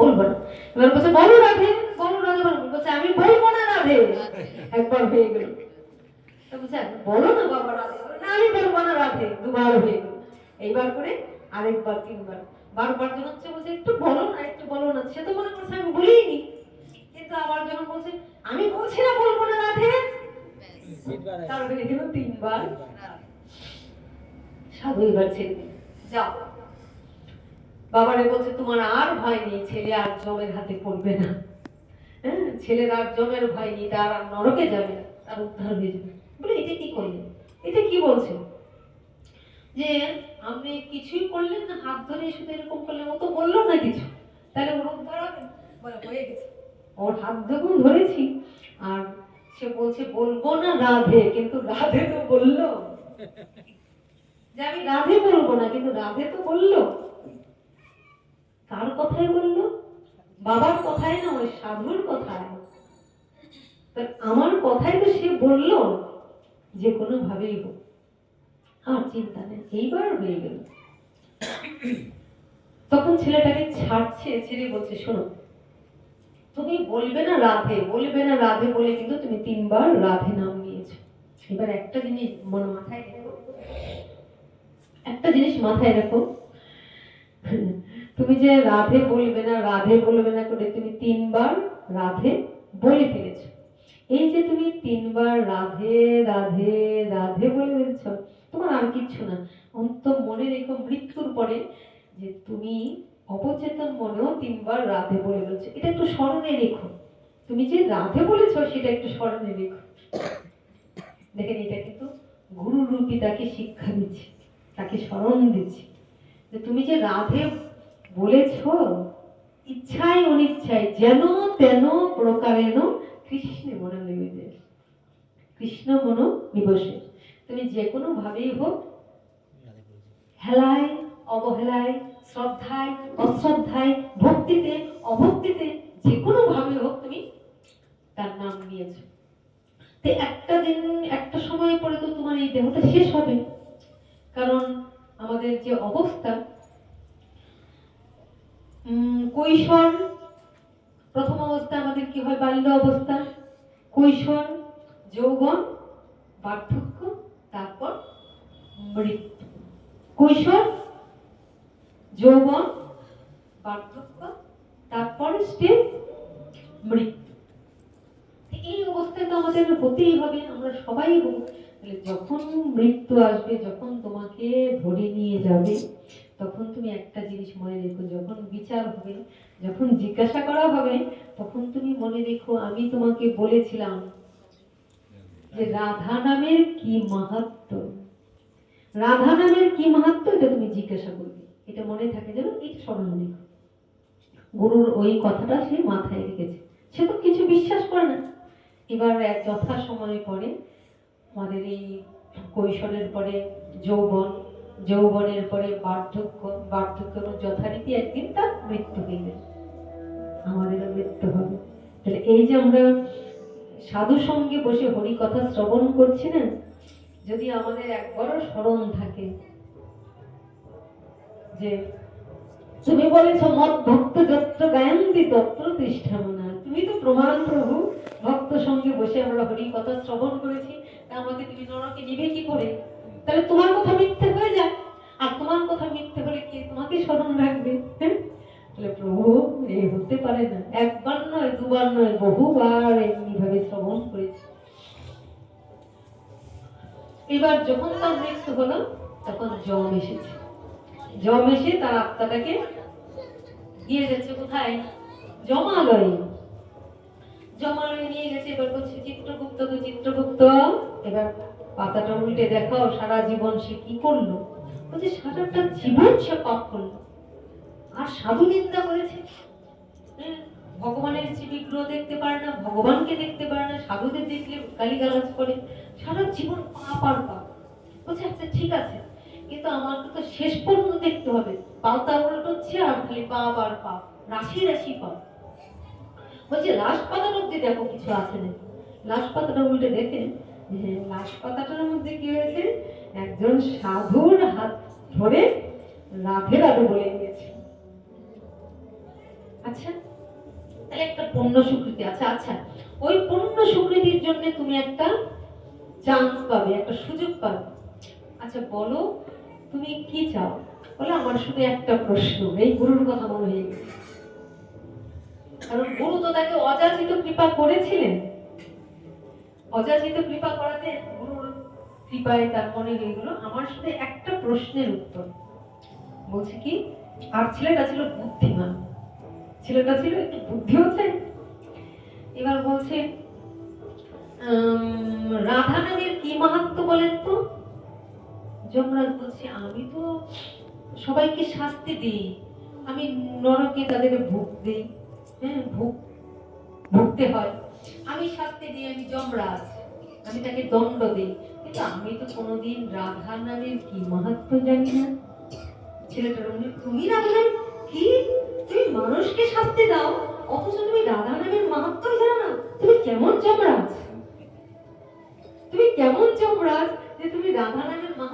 বলব না এবার বলছে, বলো রাধে বলো রাধে, বলো। বলছে, আমি বলব না রাধে। একবার হয়ে গেল। বলো না বাবা রাধে। না, আমি বলব না রাধে, দুবার হয়ে গেল। এইবার করে আরেকবার, তিনবার। বারবার যখন হচ্ছে বলছে, একটু বলো না, একটু বলো না, সে তো মনে করছে, আমি বলিনি। কিন্তু আবার যখন বলছে, আমি বলছি না বলব না রাধে? তারপরে দেখে তিনবার। সাধু এবার ছেড়ে যাও। বাবারে বলছে, তোমার আর ভয় নেই, ছেলে আর জমের হাতে পড়বে না। হ্যাঁ ছেলের আর জমের ভয় নেই, তার আর নরকে যাবে না, তার উদ্ধার হয়ে যাবে। বলে, এটা কি করলেন এটা কি বলছে? যে, আপনি কিছুই করলেন না, হাত ধরে শুধু এরকম করলেন, ও তো বলল না কিছু। তাহলে ওর উদ্ধার হবে? হয়ে গেছে। ওর হাত যখন ধরেছি। আর সে বলছে, বলব না রাধে, কিন্তু রাধে তো বলল। যে, আমি রাধে বলব না, কিন্তু রাধে তো বলল কার কথাই বলল বাবার কথাই না ওই সাধুর কথায়। আমার কথাই তো সে বলল, যে কোনো ভাবেই হোক। আর চিন্তা নেই, এইবার হয়ে গেল। তখন ছেলেটাকে ছাড়ছে, ছেড়ে বলছে, শোনো, তুমি বলবে না রাধে, বলবে না রাধে বলে কিন্তু তুমি তিনবার রাধে নাম নিয়েছো। এবার একটা জিনিস মনে মাথায় রেখো, একটা জিনিস মাথায় রাখো। তুমি যে রাধে বলবে না, রাধে বলবে না করে তুমি তিনবার রাধে বলে ফেলেছো। এই যে তুমি তিনবার রাধে রাধে রাধে বলে ফেলেছ, তোমার আর কিচ্ছু না। অন্ত মনে রেখো মৃত্যুর পরে যে তুমি অবচেতন মনেও তিনবার রাধে বলে ফেলেছো। এটা একটু স্মরণে রেখো। তুমি যে রাধে বলেছ, সেটা একটু স্মরণে রেখো। দেখেন এটা কিন্তু গুরুরূপী তাকে শিক্ষা দিচ্ছে, তাকে স্মরণ দিচ্ছে। যে তুমি যে রাধে বলেছ, ইচ্ছায় অনিচ্ছায় যেন তেন প্রকারেণ কৃষ্ণে মনে নিবেদে কৃষ্ণ মন নিবসে তুমি যে কোনো ভাবেই হোক, হেলায়, অবহেলায়, শ্রদ্ধায়, অশ্রদ্ধায়, ভক্তিতে, অভক্তিতে যে কোনো ভাবে হোক তুমি তার নাম নিয়েছো। তো একটা দিন, একটা সময় পরে তো তোমার এই দেহটা শেষ হবে। কারণ আমাদের যে অবস্থা কৈশোর, প্রথম অবস্থা আমাদের কি হয়? বাল্য অবস্থা। কৈশোর, যৌবন, বার্ধক্য, তারপর মৃত্যু। কৈশোর, যৌবন, বার্ধক্য, তারপর স্টেজ মৃত্যু। এই অবস্থায় তো আমাদের হতেই হবে। আমরা সবাই যখন মৃত্যু আসবে, যখন তোমাকে ধরে নিয়ে যাবে তখন তুমি একটা জিনিস মনে রেখো, যখন বিচার হবে, যখন জিজ্ঞাসা করা হবে, তখন তুমি মনে রেখো, আমি তোমাকে বলেছিলাম যে রাধা নামের কি মাহাত্ম? রাধা নামের কি মাহাত্ম? এটা তুমি জিজ্ঞাসা করবে। এটা মনে থাকে যেন, এটা স্মরণ রেখো। গুরুর ওই কথাটা সে মাথায় রেখেছে। সে তো কিছু বিশ্বাস করে না। এবার এক যথা সময় পরে আমাদের এই কৈশোরের পরে যৌবন যৌবনের পরে বার্ধক্য বার্ধক্য এবং যথারীতি একদিন তার মৃত্যু যাবে আমাদেরও মৃত্যু হবে। তাহলে এই যে আমরা সাধু সঙ্গে বসে হরি কথা শ্রবণ করছি না, যদি আমাদের একবারও স্মরণ থাকে যে তুমি বলেছ, মত ভক্ত যত্র গায়ন্তি তত্র তিষ্ঠামনা। তুমি তো প্রমাণ প্রভু, ভক্ত সঙ্গে বসে আমরা হরি কথা শ্রবণ করেছি। তা আমাকে তুমি নরকে নিবে কি করে? তাহলে তোমার কথা মিথ্যে হয়ে যায় আর তোমার কথা মিথ্যে হলে কে তোমাকে স্মরণ রাখবে হ্যাঁ? তাহলে প্রভু, এ হতে পারে না। একবার নয়, দুবার নয়, বহুবার এমনি ভাবে শ্রবণ করেছি। এবার যখন তার মৃত্যু হলো, তখন জম এসেছে। জম এসে তার আত্মাটাকে দিয়ে যাচ্ছে কোথায়? জমালয়ে। জমালয়ে নিয়ে গেছে, এবার বলছে, চিত্রগুপ্ত তো চিত্রগুপ্ত। এবার পাতাটা উল্টে দেখাও সারা জীবন সে কি করল? বলছে সারাটা জীবন সে পাপ করল। আর সাধু নিন্দা করেছে। হ্যাঁ, ভগবানের শ্রী বিগ্রহ দেখতে পারে না ভগবানকে দেখতে পারে না সাধুদের দেখলে গালিগালাজ করে। সারা জীবন পাপ আর পাপ। বলছে আচ্ছা ঠিক আছে। কিন্তু আমাকে তো শেষ পর্যন্ত দেখতে হবে। পাতা উল্টোচ্ছে আর খালি পাপ আর পাপ। রাশি রাশি পাপ। বলছে লাশ পাতার অব্দি দেখো কিছু আছে নাকি? লাশ পাতাটা উল্টে দেখে লাশ পাতাটার মধ্যে কি হয়েছে? একজন সাধুর হাত ধরে রাধে রাধে বলে গিয়েছে। আচ্ছা তাহলে একটা পূর্ণ স্বীকৃতি আছে। আচ্ছা ওই পূর্ণ স্বীকৃতির জন্য তুমি একটা চান্স পাবে, একটা সুযোগ পাবে। আচ্ছা বলো, তুমি কি চাও? বলে, আমার শুধু একটা প্রশ্ন। এই গুরুর কথা মনে হয়ে গেছে। কারণ গুরু তো তাকে অযাচিত কৃপা করেছিলেন। অযাচিত কৃপা করাতে গুরুর কৃপায় তার মনে হয়ে গেল আমার সাথে একটা প্রশ্নের উত্তর। বলছে কি, আর ছেলেটা ছিল বুদ্ধিমান। ছেলেটা ছিল একটু বুদ্ধি হচ্ছে? এবার বলছে রাধা নামের কি মাহাত্ম বলেন তো? যমরাজ বলছে, আমি তো সবাইকে শাস্তি দিই। আমি নরকে তাদেরকে ভোগ দিই। হ্যাঁ ভোগ ভুগতে হয়। আমি শাস্তি দিই, আমি যমরাজ। আমি তাকে দণ্ড দিই। কিন্তু আমি তো কোনোদিন রাধা নামের কি মাহাত্ম জানি না। ছেলেটার মনে, তুমি রাধা, কি? তুমি মানুষকে শাস্তি দাও? অথচ তুমি রাধা নামের মাহাত্ম জানো না। তুমি কেমন যমরাজ? তুমি কেমন যমরাজ যে তুমি রাধা নামের মাহাত্ম্য